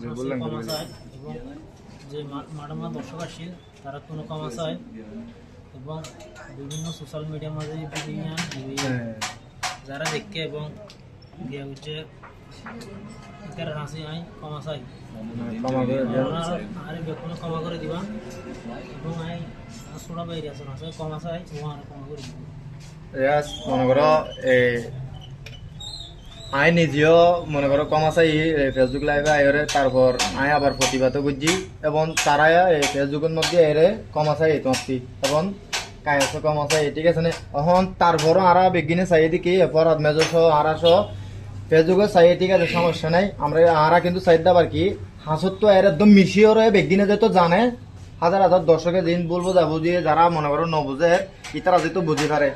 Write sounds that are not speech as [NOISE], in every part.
যে বললেন কমা চায় এবং যে দর্শক আসছে তারা কোনো কমা চায়। এবং বিভিন্ন সোশ্যাল মিডিয়ার মাঝে বিভিন্ন হ্যাঁ। যারা দেখে এবং দিয়ে হচ্ছে এটার হাসি আই কমা চাই। ক্ষমা করে আরে বেকুনে কমা করে দিবা। এবং আই ছোড়া বাইরে আছে না চাই ও আর কমা করে দিবা। মনে করো এই আই নিজেও মনে করো কম আছে ফেসবুক লাইভে আইরে তারপর আই আবার প্রতিবাদও করছি, এবং তারা এই ফেসবুকের মধ্যে এরে কম আছে এই তোমার এবং কায়স কম আছে ঠিক আছে এখন তারপরও আরা বেগিনে চাই দিকে এরপর মেজ আরা সহ ফেসবুকে চাই, ঠিক আছে, সমস্যা নাই। আমরা আরা কিন্তু চাই দাবার কি হাসত তো এর একদম মিশিয়ে রয়ে বেগিনে যেহেতু জানে, হাজার হাজার দর্শকে দিন বলব যা বুঝিয়ে যারা মনে করো ন বুঝে ইতারা যেহেতু বুঝি পারে।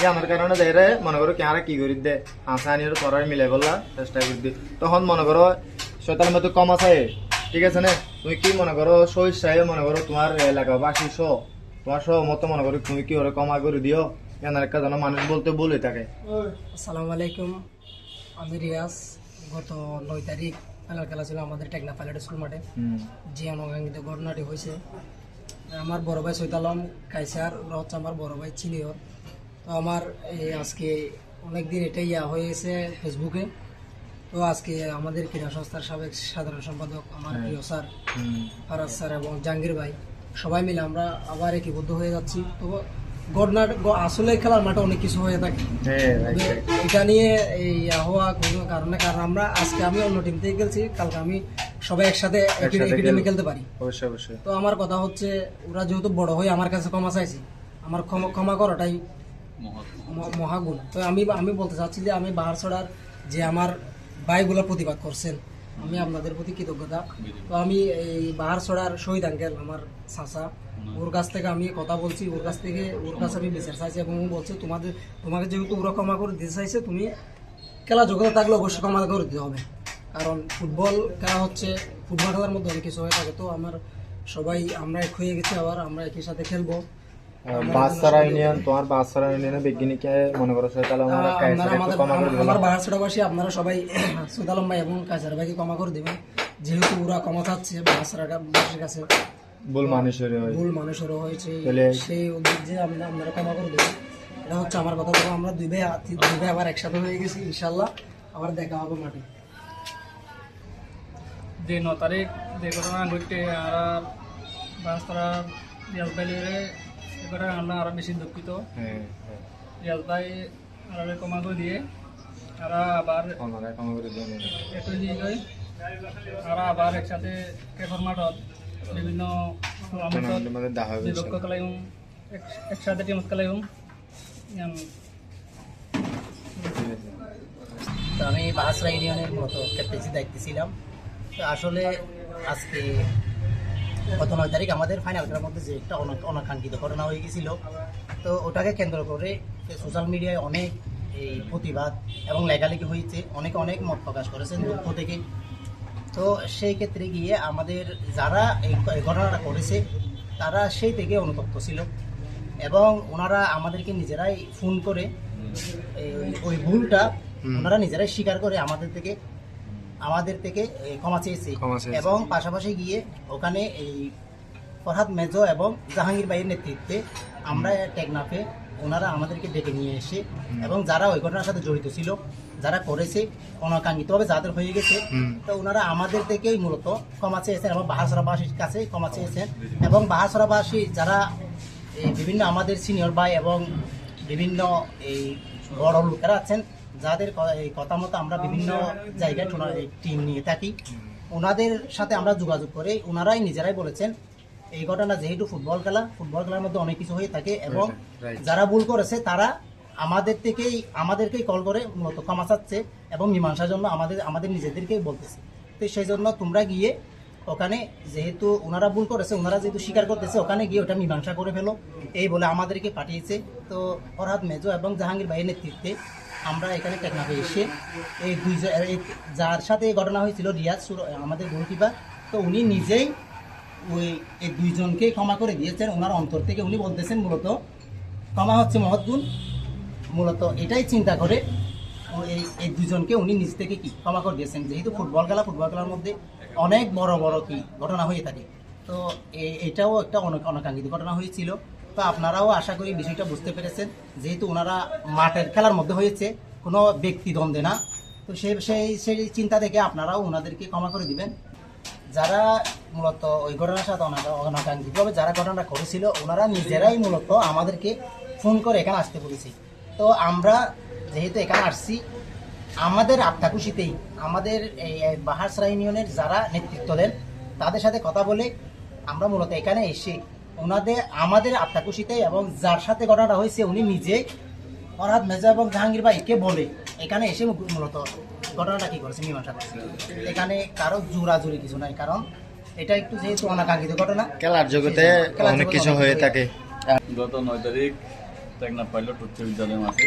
এই আমার কারণে দেরে মনে করো কেহারা কি করি দে? হাসা আনি তরাই মিলাই বললা চেষ্টা করি দি তখন মনে করো শয়তানের মতো কম আছে। ঠিক আছে না? তুমি কি মনে করো সহিস চাই মনে করো তোমার এলাকাবাসী স? তোমার সহ মতো মনে করো তুমি কি ওরা কমা করে দিও? এনার একটা যেন মানুষ বলতে বলে থাকে। আসসালামু আলাইকুম। আমি রিয়াজ। গত নয় তারিখ খেলার খেলা ছিল আমাদের টেকনা পাইলট স্কুল মাঠে। যে অনাকাঙ্ক্ষিত ঘটনাটি হয়েছে। আমার বড় ভাই সৈত আলম কাইসার ওরা হচ্ছে আমার বড় ভাই চিনিয়র তো আমার আজকে অনেক দিন এটা ইয়া হয়েছে ফেসবুকে তো আজকে আমাদের ক্রীড়া সংস্থার সাবেক সাধারণ সম্পাদক আমার হ্যাঁ। প্রিয় স্যার ফারাজ স্যার এবং জাহাঙ্গীর ভাই সবাই মিলে আমরা আবার একীবদ্ধ হয়ে যাচ্ছি তো ঘটনার আসলে খেলার মাঠে অনেক কিছু হয়ে থাকে হ্যাঁ. এটা নিয়ে এই ইয়া হওয়া কোনো কারণে কারণ আমরা আজকে আমি অন্য টিম থেকে খেলছি কালকে আমি সবাই একসাথে খেলব। খেলতে পারি অবশ্যই অবশ্যই তো আমার কথা হচ্ছে ওরা যেহেতু বড় হয়ে আমার কাছে ক্ষমা চাইছি আমার ক্ষমা ক্ষমা করাটাই মহাগুণ। তো আমি আমি বলতে চাচ্ছি যে আমি বাহার ছড়ার যে আমার ভাইগুলো প্রতিবাদ করছেন, আমি আপনাদের প্রতি কৃতজ্ঞতা। তো আমি এই বাহার ছড়ার শহীদ আঙ্কেল আমার চাচা, ওর কাছ থেকে আমি কথা বলছি, ওর কাছ থেকে ওর কাছে আমি বিচার চাইছি এবং ও বলছে, তোমাদের তোমাকে যেহেতু ওরা ক্ষমা করে দিতে চাইছে, তুমি খেলা যোগ্যতা থাকলে অবশ্যই ক্ষমা করে দিতে হবে। কারণ ফুটবল খেলা হচ্ছে ফুটবল খেলার মধ্যে অনেক কিছু হয়ে থাকে। তো আমার সবাই আমরা এক হয়ে গেছি আবার, আমরা একই সাথে খেলব। বাচ্চারা ইউনিয়ন তোমার বাচ্চারা ইউনিয়নে বিজ্ঞানীকে মনে করো আহ, আমরা বাহারছড়াবাসী আপনারা সবাই [COUGHS] সুদালম ভাই এবং কাজার ভাইকে ক্ষমা করে দেবেন। যেহেতু ওরা ক্ষমা চাচ্ছে বাহারছড়াটা কাছে ভুল মানুষের ভুল মানুষেরও হয়েছে। সেই উদ্যোগ যে আমরা আপনারা ক্ষমা করে দেবেন। এটা হচ্ছে আমার কথা তো আমরা দুই ভাই দুই ভাই আবার একসাথে হয়ে গেছি ইনশাল্লাহ আবার দেখা হবে মাঠে। যে ন তারিখ যে ঘটনা ঘটে আর রাস্তারা রিয়াজ এবারে আমরা আরও বেশি দুঃখিত। রিয়াজ ভাই আর কমা করে দিয়ে আর আবার একটু দিয়ে গই আর আবার একসাথে কেফর মাঠত বিভিন্ন বিপক্ষ খেলাইম একসাথে টিমত আছে। আমি বাহাসরা ইউনিয়নের মতো ক্যাপ্টেন্সি দায়িত্বে ছিলাম। আসলে আজকে গত নয় তারিখ আমাদের ফাইনাল খেলার মধ্যে যে একটা অনা- অনাকাঙ্ক্ষিত ঘটনা হয়ে গেছিল। তো ওটাকে কেন্দ্র করে সোশ্যাল মিডিয়ায় অনেক এই প্রতিবাদ এবং লেখালেখি হয়েছে। অনেকে অনেক মত প্রকাশ করেছেন দুঃখ থেকে। তো সেই ক্ষেত্রে গিয়ে আমাদের যারা এই এই ঘটনাটা করেছে তারা সেই থেকে অনুতপ্ত ছিল এবং ওনারা আমাদেরকে নিজেরাই ফোন করে ওই ভুলটা ওনারা নিজেরাই স্বীকার করে আমাদের থেকে আমাদের থেকে ক্ষমা চেয়েছে। এবং পাশাপাশি গিয়ে ওখানে এই ফরহাদ মেজো এবং জাহাঙ্গীর ভাইয়ের নেতৃত্বে আমরা টেকনাফে ওনারা আমাদেরকে ডেকে নিয়ে এসে এবং যারা ওই ঘটনার সাথে জড়িত ছিল যারা করেছে অনাকাঙ্ক্ষিতভাবে যাদের হয়ে গেছে তো ওনারা আমাদের থেকেই মূলত ক্ষমা চেয়েছেন এবং বাহাসরাবাসীর কাছে ক্ষমা চেয়েছেন। এবং বাহাসরাবাসী যারা এই বিভিন্ন আমাদের সিনিয়র ভাই এবং বিভিন্ন এই বড় লোকেরা আছেন যাদের কথা মতো আমরা বিভিন্ন জায়গায় টিম নিয়ে থাকি ওনাদের সাথে আমরা যোগাযোগ করে। ওনারাই নিজেরাই বলেছেন এই ঘটনা যেহেতু ফুটবল খেলা ফুটবল খেলার মধ্যে অনেক কিছু হয়ে থাকে এবং যারা ভুল করেছে তারা আমাদের থেকেই আমাদেরকেই কল করে মূলত ক্ষমা চাচ্ছে এবং মীমাংসার জন্য আমাদের আমাদের নিজেদেরকেই বলতেছে। তো সেই জন্য তোমরা গিয়ে ওখানে যেহেতু ওনারা ভুল করেছে ওনারা যেহেতু স্বীকার করতেছে ওখানে গিয়ে ওটা মীমাংসা করে ফেলো। এই বলে আমাদেরকে পাঠিয়েছে। তো ফরহাদ মেজো এবং জাহাঙ্গীর ভাইয়ের নেতৃত্বে আমরা এখানে টেকনাফে এসে এই এই যার সাথে এই ঘটনা হয়েছিল রিয়াজ আমাদের গোলকিপার, তো উনি নিজেই ওই এই দুইজনকে ক্ষমা করে দিয়েছেন। ওনার অন্তর থেকে উনি বলতেছেন মূলত, ক্ষমা হচ্ছে মহৎ গুণ। মূলত এটাই চিন্তা করে এই এই দুজনকে উনি নিজ থেকে কি ক্ষমা করে দিয়েছেন। যেহেতু ফুটবল খেলা, ফুটবল খেলার মধ্যে অনেক বড় বড় কি ঘটনা হয়ে থাকে। তো এটাও একটা অনেক অনাকাঙ্ক্ষিত ঘটনা হয়েছিল। তো আপনারাও আশা করি বিষয়টা বুঝতে পেরেছেন। যেহেতু ওনারা মাঠের খেলার মধ্যে হয়েছে, কোনো ব্যক্তি দ্বন্দ্বে না। তো সে সেই সেই চিন্তা থেকে আপনারাও ওনাদেরকে ক্ষমা করে দিবেন। যারা মূলত ওই ঘটনার সাথে অনাকা- অনাকাঙ্ক্ষিতভাবে যারা ঘটনাটা করেছিল ওনারা নিজেরাই মূলত আমাদেরকে ফোন করে এখানে আসতে বলেছে। তো আমরা যেহেতু এখানে আসছি, আমাদের আত্মা খুশিতেই আমাদের এই বাহারসরা ইউনিয়নের যারা নেতৃত্ব দেন, তাদের সাথে কথা বলে আমরা মূলত এখানে এসে ওনাদের আমাদের আত্মা খুশিতে এবং যার সাথে ঘটনাটা হয়েছে উনি নিজে ফরহাদ মেজা এবং জাহাঙ্গীর ভাইকে বলে এখানে এসে মূলত ঘটনাটা কি করেছে মীমাংসা করেছে। এখানে কারও জোরাজুরি কিছু নাই কারণ এটা একটু যেহেতু অনাকাঙ্ক্ষিত ঘটনা খেলার জগতে অনেক কিছু হয়ে থাকে। গত নয় তারিখ টেকনাফ পাইলট উচ্চ বিদ্যালয়ের মাঠে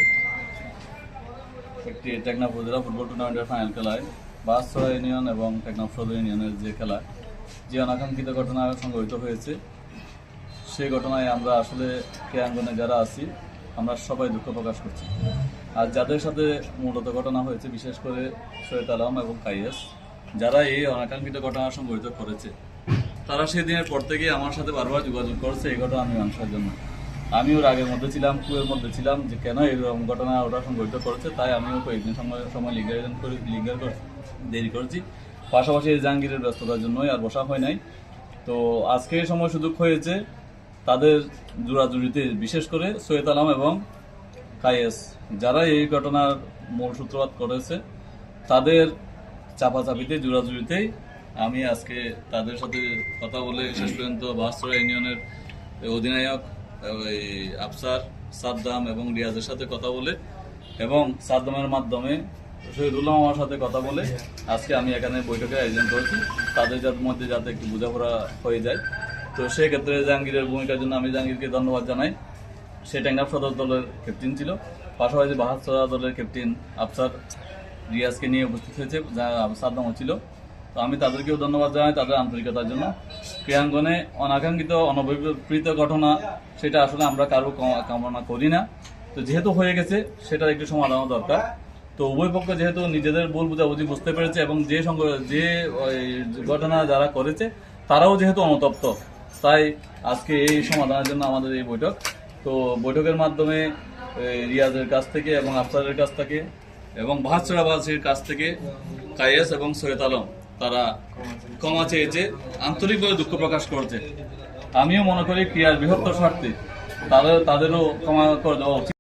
একটি টেকনাফ উপজেলা ফুটবল টুর্নামেন্টের ফাইনাল খেলায় বাসছড়া ইউনিয়ন এবং টেকনাফ সদর ইউনিয়নের যে খেলা যে অনাকাঙ্ক্ষিত ঘটনা সংঘটিত হয়েছে সেই ঘটনায় আমরা আসলে ক্রিয়াঙ্গনে যারা আছি, আমরা সবাই দুঃখ প্রকাশ করছি। আর যাদের সাথে মূলত ঘটনা হয়েছে, বিশেষ করে সৈয়দ আলম এবং কাইয়াস, যারা এই অনাকাঙ্ক্ষিত ঘটনা সংঘটিত করেছে, তারা সেই দিনের পর থেকে আমার সাথে বারবার যোগাযোগ করছে, এই ঘটনা মীমাংসার জন্য। আমিও রাগের মধ্যে ছিলাম কুয়ের মধ্যে ছিলাম, যে কেন এরকম ঘটনা ওরা সংঘটিত করেছে, তাই আমিও কয়েকদিন সময় সময় লিগারেশন করে লিগার দেরি করেছি। পাশাপাশি জাহাঙ্গীরের ব্যস্ততার জন্যই আর বসা হয় নাই। তো আজকে এই সময় সুযোগ হয়েছে তাদের জোড়াজুড়িতে, বিশেষ করে সৈয়দ আলম এবং কায়েস, যারা এই ঘটনার মূল সূত্রপাত করেছে, তাদের চাপাচাপিতে, জোড়াজুড়িতেই আমি আজকে তাদের সাথে কথা বলে শেষ পর্যন্ত বাসরা ইউনিয়নের অধিনায়ক ওই আফসার সাদ্দাম এবং রিয়াজের সাথে কথা বলে এবং সাদ্দামের মাধ্যমে শহীদুল্লাহ আমার সাথে কথা বলে আজকে আমি এখানে বৈঠকের আয়োজন করেছি। তাদের মধ্যে যাতে একটু বোঝাপড়া হয়ে যায়। তো সেক্ষেত্রে জাহাঙ্গীরের ভূমিকার জন্য আমি জাহাঙ্গীরকে ধন্যবাদ জানাই। সে ট্যাঙ্গাপ সদর দলের ক্যাপ্টেন ছিল। পাশাপাশি বাহাত্তর দলের ক্যাপ্টেন আফসার রিয়াজকে নিয়ে উপস্থিত হয়েছে, যা সাদ্দামও ছিল। তো আমি তাদেরকেও ধন্যবাদ জানাই তাদের আন্তরিকতার জন্য। ক্রিয়াঙ্গনে অনাকাঙ্ক্ষিত, অনভিপ্রিত ঘটনা, সেটা আসলে আমরা কারও কামনা করি না। তো যেহেতু হয়ে গেছে, সেটার একটু সমাধান দরকার। তো উভয় পক্ষ যেহেতু নিজেদের ভুল বুঝাবুঝি বুঝতে পেরেছে এবং যে যে ঘটনা যারা করেছে, তারাও যেহেতু অনুতপ্ত তাই আজকে এই সমাধানের জন্য আমাদের এই বৈঠক। তো বৈঠকের মাধ্যমে রিয়াজের কাছ থেকে এবং আফসারের কাছ থেকে এবং ভাসরাবাসীর কাছ থেকে কায়েস এবং সৈয়দ আলম, তারা ক্ষমা চেয়েছে, আন্তরিকভাবে দুঃখ প্রকাশ করছে। আমিও মনে করি ক্রিয়ার বৃহত্তর স্বার্থে তাদের তাদেরও ক্ষমা করে দেওয়া উচিত।